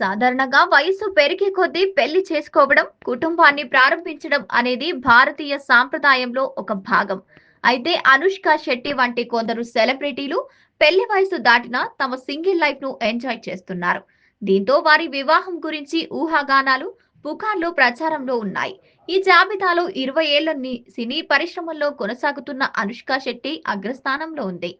సాధారణంగా వయసు పెరిగే కొద్దీ పెళ్ళి చేసుకోవడం కుటుంబాన్ని ప్రారంభించడం అనేది భారతీయ సాంప్రదాయంలో ఒక భాగం. అయితే అనుష్క శెట్టి వంటి కొందరు సెలబ్రిటీలు పెళ్ళి వయసు దాటినా తమ సింగిల్ లైఫ్ను ఎంజాయ్ చేస్తున్నారు. దీంతో వారి వివాహం గురించి ఊహాగానాలు పుకార్లు ప్రచారంలో ఉన్నాయి. ఈ జాబితాలో ఇరవై ఏళ్ళ సినీ పరిశ్రమల్లో కొనసాగుతున్న అనుష్క శెట్టి అగ్రస్థానంలో ఉంది.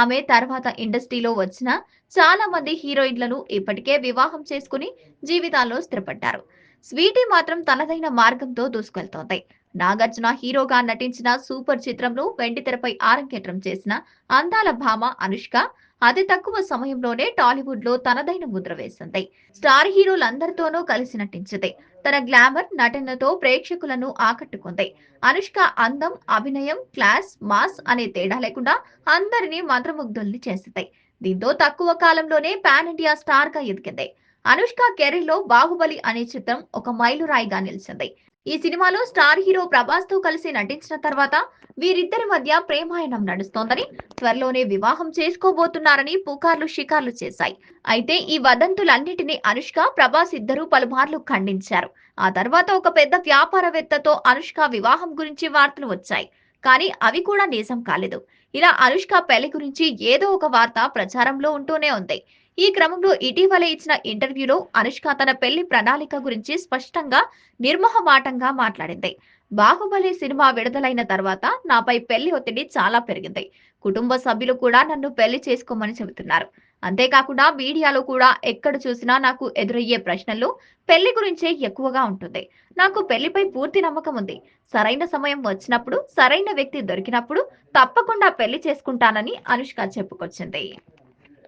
ఆమె తర్వాత ఇండస్ట్రీలో వచ్చిన చాలా మంది హీరోయిన్లను ఇప్పటికే వివాహం చేసుకుని జీవితాల్లో స్థిరపడ్డారు. స్వీటీ మాత్రం తనదైన మార్గంతో దూసుకెళ్తోంది. నాగార్జున హీరోగా నటించిన సూపర్ చిత్రంలో వెండితెరపై ఆరంగేట్రం చేసిన అందాల భామ అనుష్క అతి తక్కువ సమయంలోనే టాలీవుడ్లో తనదైన ముద్ర వేసింది. స్టార్ హీరోలందరితోనూ కలిసి నటించింది. తన గ్లామర్ నటనతో ప్రేక్షకులను ఆకట్టుకుంది. అనుష్క అందం అభినయం క్లాస్ మాస్ అనే తేడా లేకుండా అందరినీ మంత్రముగ్ధుల్ని చేసింది. దీంతో తక్కువ కాలంలోనే పాన్ ఇండియా స్టార్గా ఎదిగింది. అనుష్క కెరీర్లో బాహుబలి అనే చిత్రం ఒక మైలురాయిగా నిలిచింది. ఈ సినిమాలో స్టార్ హీరో ప్రభాస్తో కలిసి నటించిన తర్వాత వీరిద్దరి మధ్య ప్రేమాయణం నడుస్తోందని త్వరలోనే వివాహం చేసుకోబోతున్నారని పుకార్లు షికార్లు చేశాయి. అయితే ఈ వదంతులన్నిటినీ అనుష్క ప్రభాస్ ఇద్దరూ పలుమార్లు ఖండించారు. ఆ తర్వాత ఒక పెద్ద వ్యాపారవేత్తతో అనుష్క వివాహం గురించి వార్తలు వచ్చాయి. కానీ అవి కూడా నిజం కాలేదు. ఇలా అనుష్క పెళ్ళి గురించి ఏదో ఒక వార్త ప్రచారంలో ఉంటూనే ఉంది. ఈ క్రమంలో ఇటీవల ఇచ్చిన ఇంటర్వ్యూలో అనుష్క తన పెళ్ళి ప్రణాళిక గురించి స్పష్టంగా నిర్మోహమాటంగా మాట్లాడింది. బాహుబలి సినిమా విడుదలైన తర్వాత నాపై పెళ్ళి ఒత్తిడి చాలా పెరిగింది. కుటుంబ సభ్యులు కూడా నన్ను పెళ్ళి చేసుకోమని చెబుతున్నారు. అంతేకాకుండా మీడియాలో కూడా ఎక్కడ చూసినా నాకు ఎదురయ్యే ప్రశ్నలు పెళ్ళి గురించే ఎక్కువగా ఉంటుంది. నాకు పెళ్ళిపై పూర్తి నమ్మకం ఉంది. సరైన సమయం వచ్చినప్పుడు సరైన వ్యక్తి దొరికినప్పుడు తప్పకుండా పెళ్ళి చేసుకుంటానని అనుష్క చెప్పుకొచ్చింది.